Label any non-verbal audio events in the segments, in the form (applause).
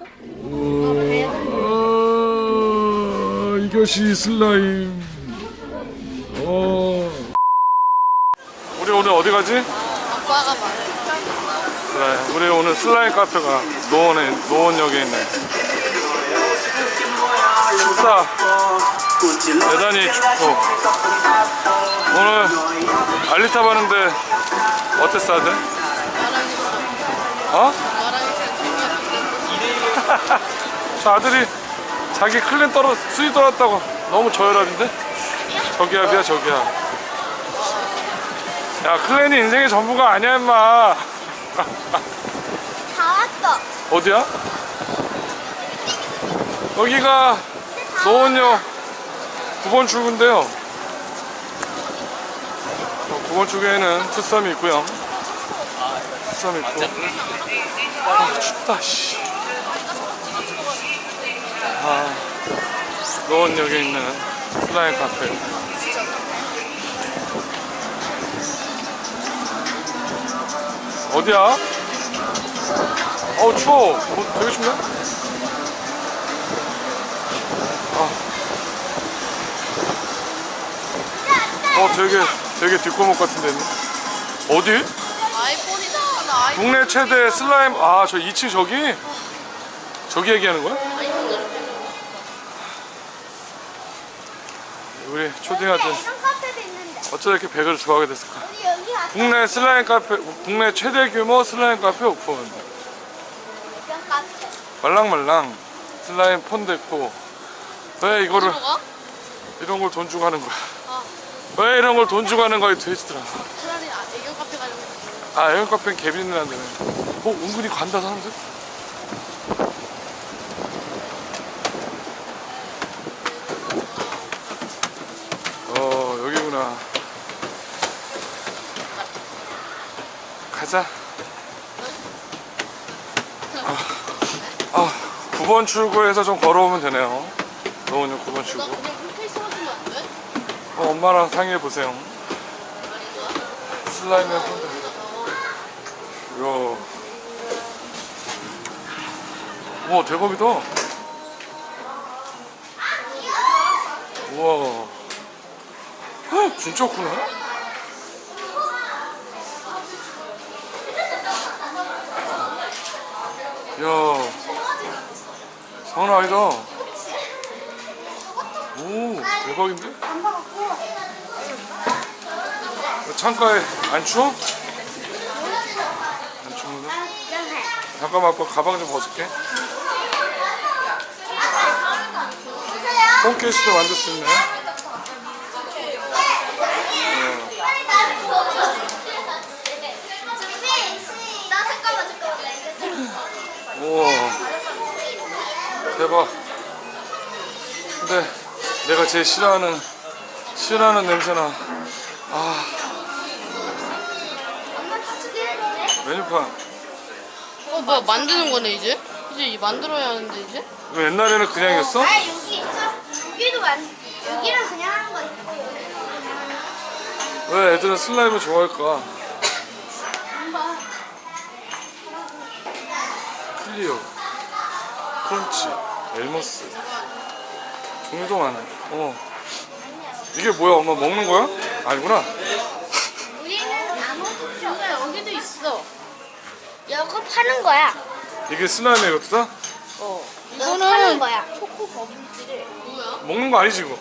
아, 이것이 슬라임. 어. 우리 오늘 어디 가지? 아빠가 말해. 그래, 우리 오늘 슬라임 카페가 노원에 노원역에 있네. 춥다. 대단히 춥고 오늘 알리타 봤는데 어땠어, 아들? 있어. 어? 아들이 자기 클랜 떨어 수위 떨었다고 너무 저혈압인데? 저기압이야 저기압 야 클랜이 인생의 전부가 아니야 임마 (laughs) 다 왔어. 어디야? 여기가 노원역 9번 출구인데요 9번 출구에는 투썸이 있고요 투썸이 있고 아 춥다 씨. 아 노원역에 있는 슬라임 카페 어디야? 어우 추워 어, 되게 춥네 아. 어 되게 되게 뒷골목 같은 데 있네 어디? 국내 최대 슬라임 아 저 2층 저기? 저기 얘기하는 거야? 우리 초딩아들 이런 카페도 있는데. 어쩌다 이렇게 배그를 좋아하게 됐을까 우리 여기 왔어. 국내 슬라임 카페 국내 최대 규모 슬라임 카페 오픈 이런 카페. 말랑말랑 슬라임 폰도 있고 왜 이거를 가? 이런 걸 돈 주고 하는 거야 아, 왜 이런 걸 돈 주고 하는 거야 이 돼지들아 차라리 아, 애교 카페 가려고. 아 에어컨 카페는 개비는 안 되네 어 은근히 간다 사람들 어 여기구나 가자. 아, 아 9번 출구에서 좀 걸어오면 되네요. 노원역 9번 나 출구? 어, 엄마랑 상의해 보세요. 슬라임에 손대 이야. 우와 대박이다. 우와. 헉, 진짜 크네 야 장난 아니다 오 대박인데? 창가에 안 추워? 안 추운가? 잠깐만 아빠 가방 좀 벗을게 홈케이스도 만들 수 있네 잠깐만. 우와 대박 근데 내가 제일 싫어하는 싫어하는 냄새나 아? 메뉴판 어, 뭐야, 만드는 거네, 이제? 이제 이 만들어야 하는데, 이제? 이거 옛날에는 그냥이었어? 아 여기 있어. 여기도 만. 여기는 그냥 하는 거 있고. 왜 애들은 슬라임을 좋아할까? 클리오, 크런치, 엘모스 종류도 많아. 어. 이게 뭐야? 엄마 먹는 거야? 아니구나. 우리는 아무것도 없어. 여기도 있어. 이거 파는 거야. 이게 슬라임이야 이것도 다? 어. 이거는 파는 거야. 초코 버블티를. 뭐야? 먹는 거 아니지 이거?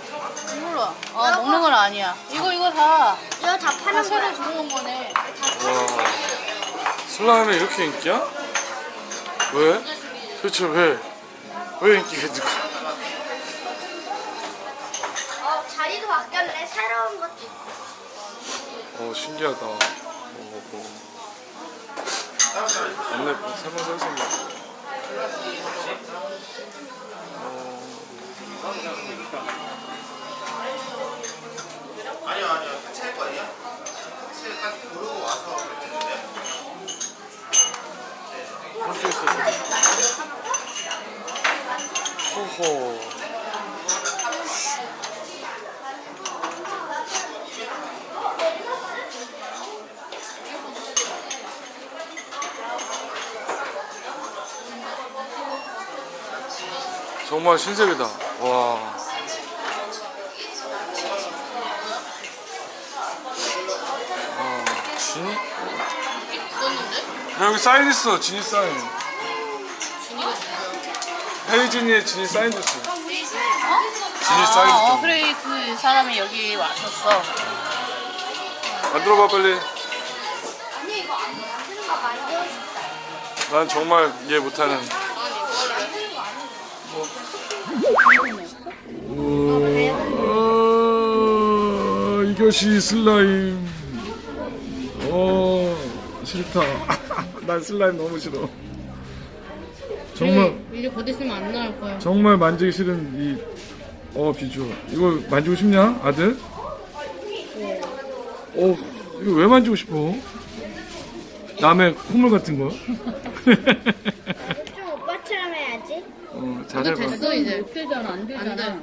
몰라. 아, 먹는 건 아니야. 이거, 이거 다. 이거 다다 파는 새로 거야. 들어온 거네. 와. 슬라임이 이렇게 인기야? 왜? 도대체 왜? 왜 인기가 거야? 어 자리도 바뀌었네. 새로운 것도 있고. 어 신기하다. 어, 어. 안내 설명 써있습니다. 아니요 아니요 같이 할 거 아니야? 같이 딱 부르고 와서 해주세요 그렇게 있어서. 호호. 정말 신세계다. 와. 아, 진이? 있었는데? 야, 여기 사인 있어. 진이 사인. 헤이진이의 진이 사인 줬어. 진이 사인 아, 어, 줬어. 그래 그 사람이 여기 왔었어. 만들어봐 빨리. 아니 이거 안 만드는 거 싶다. 난 정말 이해 못하는. 어, 이것이 슬라임. 어, 싫다. (laughs) 난 슬라임 너무 싫어. 정말 이제 곧 있으면 안 나올 거야. 정말 만지기 싫은 이 어 비주얼. 이거 만지고 싶냐, 아들? 어, 이거 왜 만지고 싶어? 남의 콧물 같은 거? (laughs) 어, 이거 잘해봐. 됐어 이제. 못 되잖아, 안안 되잖아. 돼.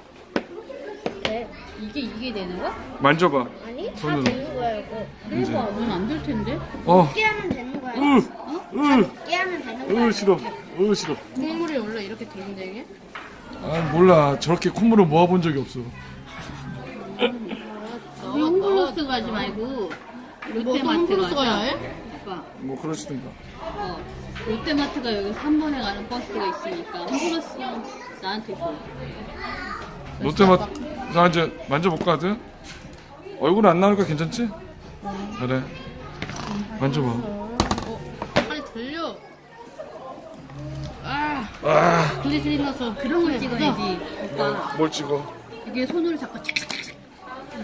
네. 이게 이게 되는 거야? 만져봐. 아니 다. 되는 거야 이거. 이제. 넌안될 텐데. 어, 깨 하면 되는 거야. 으, 으, 깨 하면 되는 거야. 으, 싫어. 으, 싫어. 콧물이 원래 이렇게 되는데 이게? 아, 몰라. 저렇게 콧물을 모아본 적이 없어. 나와 홍보로스 가지 말고 뭐 롯데마트 가야 가자. 해? 오빠, 뭐 그러시든가. 어, 롯데마트가 여기 3번에 가는 버스가 있으니까 홍보로스는 나한테 줘. 롯데마 자 이제 만져볼까 아들? 얼굴 안 나오니까 괜찮지? 그래. 만져봐. 빨리 들려. 아, 아, 글리세린 넣어서 그런 걸 찍어야지. 오빠, 뭘 찍어? 이게 손으로 자꾸 착착착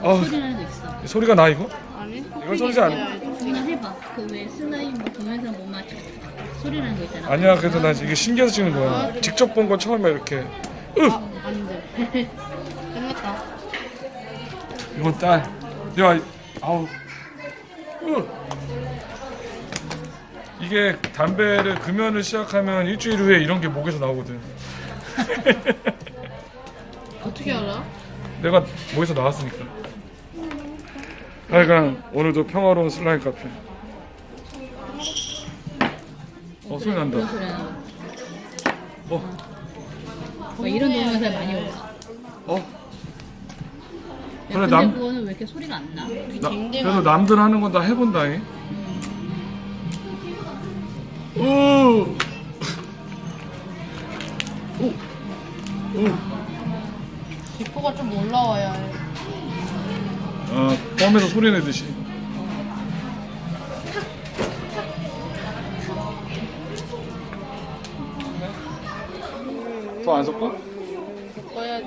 아, 소리 나는 거 있어. 소리가 나 이거? 아니? 이건 소리지 않. 그 왜 슬라임 뭐 동영상 착착착 소리 나는 거 있잖아. 아니야. 그래도 나 이게 신기해서 찍는 거야. 직접 본 건 처음에 이렇게. 으, 아, 안 돼. (laughs) 끝났다. 이건 딸. 야, 이- 아우. 으. 이게 담배를 금연을 시작하면 일주일 후에 이런 게 목에서 나오거든. (laughs) 어떻게 알아? 내가 목에서 나왔으니까. 하여간 오늘도 평화로운 슬라임 카페. 어 소리 난다. 그런 소리 거. 어, 뭐 이런 동영상 많이 올라. 어. 야, 그래 근데 남, 그거는 왜 이렇게 소리가 안 나? 나 그래도 남들 하는 건 다 해본다잉. 오, 오, 오. 기포가 좀 올라와야 해. 아 껌에서 소리 내듯이. 더안 섞어? 꺼야지.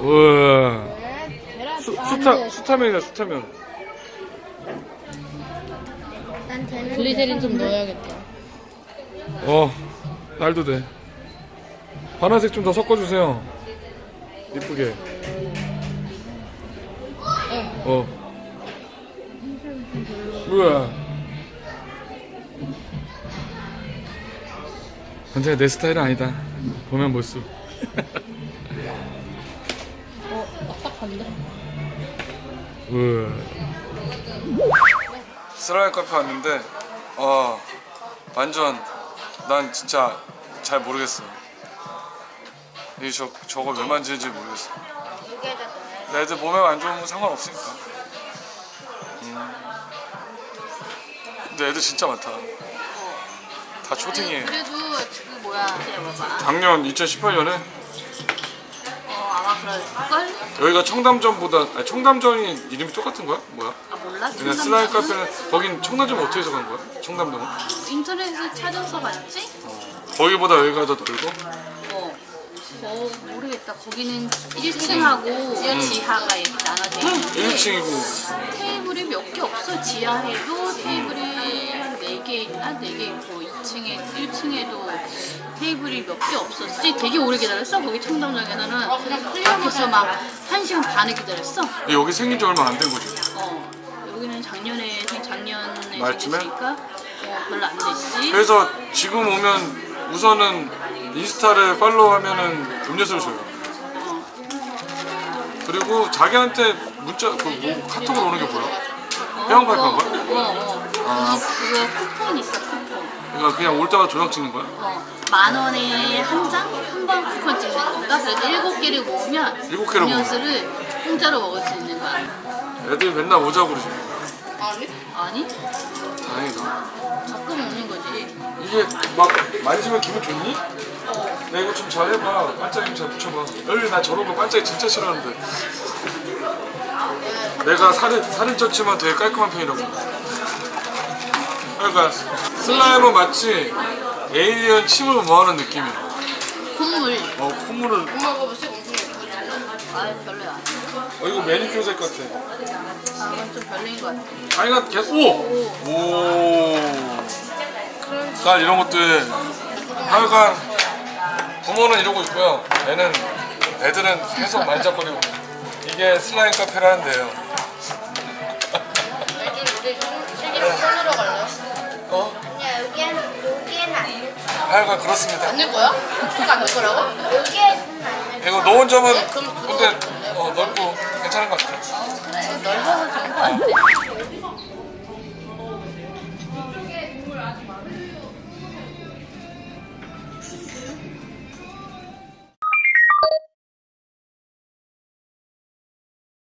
우와. 계란 수, 수타, 수타면이다, 수타면. 난 되는. 글리세린 좀 넣어야겠다. 어, 날도 돼. 파란색 좀 더 섞어주세요. 이쁘게. 어. 우와. 근데 내 스타일은 아니다. 보면 볼수. 어, 딱딱한데? 슬라임 카페 왔는데, 어, 완전, 난 진짜 잘 모르겠어. 이 저, 저걸 왜 만지는지 모르겠어. 애들 몸에 안 좋으면 상관없으니까. 음. 근데 애들 진짜 많다. 다 초딩이에요. 그래도 그 뭐야? 작년 2018년에 어 아마 그럴걸? 여기가 청담전보다 아니, 청담전이 이름이 똑같은 거야? 뭐야? 아 몰라? 그냥 슬라임 카페는 거긴 청담전 어떻게 해서 간 거야? 청담동은? 인터넷에 찾아서 봤지? 거기보다 여기가 더 넓고? 어. 어 모르겠다. 거기는 1층하고 지하가 이렇게 나눠져 있는데 1층이고 테이블이 몇 개 없어. 지하에도 테이블이 한4 개 있나? 4개 있고 2층에 1층에도 테이블이 몇 개 없었지. 되게 오래 기다렸어. 거기 청담동에서는 앞에서 막 1시간 반을 기다렸어. 여기 생긴 지 얼마 안 된 거지? 어. 여기는 작년에 작년에 말쯤에? 생겼으니까 어, 별로 안 됐지. 그래서 지금 오면 우선은 인스타를 팔로우하면은 음료수를 줘요. 그리고 자기한테 문자 그 뭐, 카톡으로 오는 게 뭐야? 회원 가입 한 거야? 어, 어. 아. 그거 쿠폰 있어, 쿠폰. 그러니까 그냥 올 때마다 도장 찍는 거야? 어. 만 원에 한 장? 한 번 쿠폰 찍는 건가? 그래서 일곱 개를 모으면 일곱 개를 모으면. 음료수를 공짜로 먹을 수 있는 거야. 애들이 맨날 오자고 그러지 아니? 아니? 다행이다 가끔 오는 거지. 이게 막 만지면 기분 좋니? 나 이거 좀 잘 해봐 반짝이 좀 잘 붙여봐 여기 나 저런 거 반짝이 진짜 싫어하는데 내가 살이, 살이 쪘지만 되게 깔끔한 편이라고 그러니까 슬라임은 마치 에일리언 침을 모아는 느낌이야 콧물. 어 콧물을? 아 별로야. 어 이거 매니큐어 색 같아 아 이건 좀 별로인 것 같아. 아니 나 계속 오! 오! 난 이런 것들 하여간 부모는 이러고 있고요 애는 애들은 계속 만져거리고 이게 슬라임 카페라는 데요 요즘 우리 슬기랑 썰리러 갈래? 어? 야 여기는 여기는 안 돼. 하여간 그렇습니다 안낼 거야? 색안낼 거라고? 여기는 안 돼. 이거 노은 점은 네, 그럼 근데 어, 넓고 괜찮은 것 같아 그래 넓어서 좋은 것 같아.